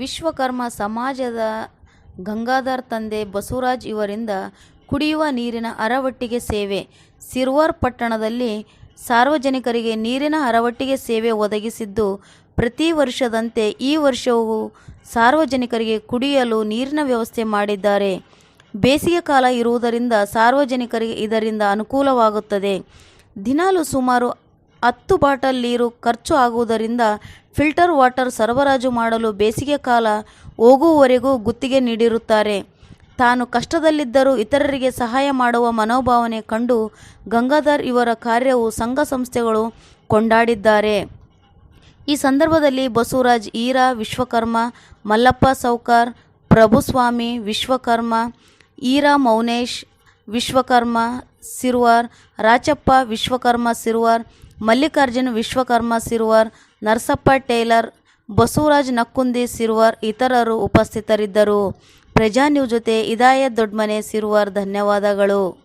ವಿಶ್ವಕರ್ಮ ಸಮಾಜದ ಗಂಗಾಧರ್ ತಂದೆ ಬಸವರಾಜ್ ಇವರಿಂದ ಕುಡಿಯುವ ನೀರಿನ ಅರವಟ್ಟಿಗೆ ಸೇವೆ. ಸಿರ್ವಾರ್ ಪಟ್ಟಣದಲ್ಲಿ ಸಾರ್ವಜನಿಕರಿಗೆ ನೀರಿನ ಅರವಟ್ಟಿಗೆ ಸೇವೆ ಒದಗಿಸಿದ್ದು, ಪ್ರತಿ ವರ್ಷದಂತೆ ಈ ವರ್ಷವೂ ಸಾರ್ವಜನಿಕರಿಗೆ ಕುಡಿಯಲು ನೀರಿನ ವ್ಯವಸ್ಥೆ ಮಾಡಿದ್ದಾರೆ. ಬೇಸಿಗೆ ಕಾಲ ಇರುವುದರಿಂದ ಸಾರ್ವಜನಿಕರಿಗೆ ಇದರಿಂದ ಅನುಕೂಲವಾಗುತ್ತದೆ. ದಿನಾಲು ಸುಮಾರು ಹತ್ತು ಬಾಟಲ್ ನೀರು ಖರ್ಚು ಆಗುವುದರಿಂದ ಫಿಲ್ಟರ್ ವಾಟರ್ ಸರಬರಾಜು ಮಾಡಲು ಬೇಸಿಗೆ ಕಾಲ ಹೋಗುವವರೆಗೂ ಗುತ್ತಿಗೆ ನೀಡಿರುತ್ತಾರೆ. ತಾನು ಕಷ್ಟದಲ್ಲಿದ್ದರೂ ಇತರರಿಗೆ ಸಹಾಯ ಮಾಡುವ ಮನೋಭಾವನೆ ಕಂಡು ಗಂಗಾಧರ್ ಇವರ ಕಾರ್ಯವು ಸಂಘ ಸಂಸ್ಥೆಗಳು ಕೊಂಡಾಡಿದ್ದಾರೆ. ಈ ಸಂದರ್ಭದಲ್ಲಿ ಬಸವರಾಜ್ ಈರಾ, ವಿಶ್ವಕರ್ಮ, ಮಲ್ಲಪ್ಪ ಸೌಕರ್, ಪ್ರಭುಸ್ವಾಮಿ, ವಿಶ್ವಕರ್ಮ, ಈರಾ ಮೌನೇಶ್, ವಿಶ್ವಕರ್ಮ ಸಿರ್ವಾರ್, ರಾಚಪ್ಪ ವಿಶ್ವಕರ್ಮ ಸಿರ್ವಾರ್, ಮಲ್ಲಿಕಾರ್ಜುನ್ ವಿಶ್ವಕರ್ಮ ಸಿರ್ವಾರ್, ನರಸಪ್ಪ ಟೇಲರ್, ಬಸವರಾಜ್ ನಕ್ಕುಂದಿ ಸಿರ್ವಾರ್ ಇತರರು ಉಪಸ್ಥಿತರಿದ್ದರು. ಪ್ರಜಾ ನ್ಯೂಸ್ ಜೊತೆ ಇದಾಯತ್ ದೊಡ್ಮನೆ ಸಿರ್ವಾರ್, ಧನ್ಯವಾದಗಳು.